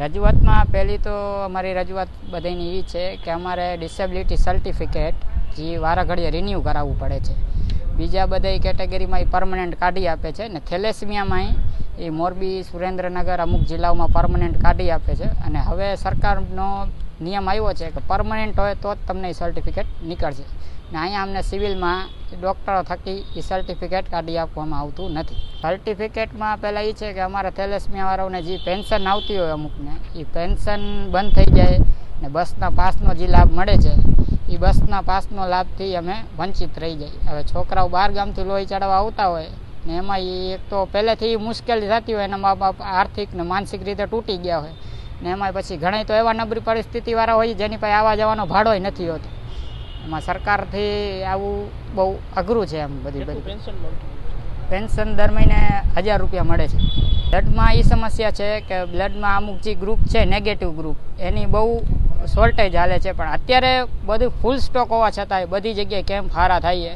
રજૂઆતમાં પહેલી તો અમારી રજૂઆત બધાની એ છે કે અમારે ડિસેબિલિટી સર્ટિફિકેટ જે વારા ઘડીએ રિન્યૂ કરાવવું પડે છે. બીજા બધા કેટેગરીમાં એ પરમનન્ટ કાઢી આપે છે ને થેલેસમિયામાં એ મોરબી, સુરેન્દ્રનગર અમુક જિલ્લાઓમાં પરમનન્ટ કાઢી આપે છે અને હવે સરકારનો નિયમ આવ્યો છે કે પરમનન્ટ હોય તો જ તમને એ સર્ટિફિકેટ નીકળશે. ને અહીંયા અમને સિવિલમાં ડૉક્ટરો થકી એ સર્ટિફિકેટ કાઢી આપવામાં આવતું નથી. સર્ટિફિકેટમાં પહેલાં એ છે કે અમારા થેલેસમિયાવાળાઓને જે પેન્શન આવતી હોય અમુકને એ પેન્શન બંધ થઈ જાય ને બસના પાસનો જે લાભ મળે છે એ બસના પાસનો લાભથી અમે વંચિત રહી જાય હવે છોકરાઓ બહાર ગામથી લોહી ચડાવવા આવતા હોય ને એમાં એ એક તો પહેલેથી મુશ્કેલી થતી હોય એના મા બાપ આર્થિક ને માનસિક રીતે તૂટી ગયા હોય ને એમાં પછી ઘણા તો એવા નબળી પરિસ્થિતિવાળા હોય જેની પાસે આવવા જવાનો ભાડોય નથી હોતો. એમાં સરકારથી આવું બહુ અઘરું છે એમ બધી બધી. પેન્શન દર મહિને હજાર રૂપિયા મળે છે. બ્લડમાં એ સમસ્યા છે કે બ્લડમાં અમુક જે ગ્રુપ છે નેગેટિવ ગ્રુપ એની બહુ શોર્ટેજ હાલે છે. પણ અત્યારે બધું ફૂલ સ્ટોક હોવા છતાંય બધી જગ્યાએ કેમ્પ હારા થાય છે?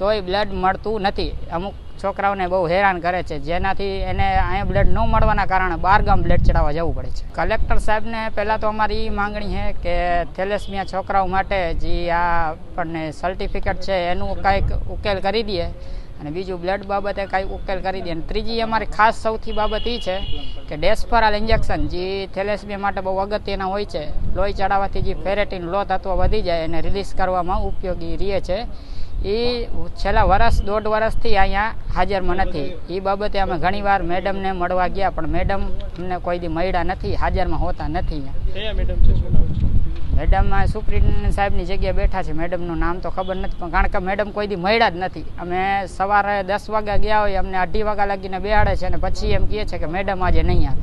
તોય બ્લડ મળતું નથી. અમુક છોકરાઓને બહુ હેરાન કરે છે. જેનાથી એને અહીંયા બ્લડ ન મળવાના કારણે બહાર ગામ બ્લડ ચડાવવા જવું પડે છે. કલેક્ટર સાહેબને પહેલાં તો અમારી એ માંગણી છે કે થેલેસમિયા છોકરાઓ માટે જે આ આપણને સર્ટિફિકેટ છે, એનું કાંઈક ઉકેલ કરી દઈએ. અને બીજું બ્લડ બાબતે કાંઈ ઉકેલ કરી દે અને ત્રીજી અમારી ખાસ સૌથી બાબત એ છે કે ડેસ્ફરાલ ઇન્જેક્શન જે થેલેસમિયા માટે બહુ અગત્યના હોય છે. લોહી ચડાવવાથી જે ફેરેટીન લો તત્વ વધી જાય એને રિલીઝ કરવામાં ઉપયોગી રહે છે. એ છેલ્લા વર્ષ દોઢ વર્ષથી અહીંયા હાજરમાં નથી. એ બાબતે અમે ઘણીવાર મેડમને મળવા ગયા પણ મેડમ અમને કોઈ દી મળ્યા નથી હાજરમાં હોતા નથી અહીંયા. કયા મેડમ છે શું નામ છે? મેડમ સુપ્રિન્ટેન્ડન્ટ સાહેબની જગ્યાએ બેઠા છે મેડમનું નામ તો ખબર નથી પણ કારણ કે મેડમ કોઈ દી મળ્યા જ નથી. અમે સવારે દસ વાગ્યા ગયા હોય અમને અઢી વાગ્યા લાગીને બેહાડે છે અને પછી એમ કહે છે કે મેડમ આજે નહીં આવે.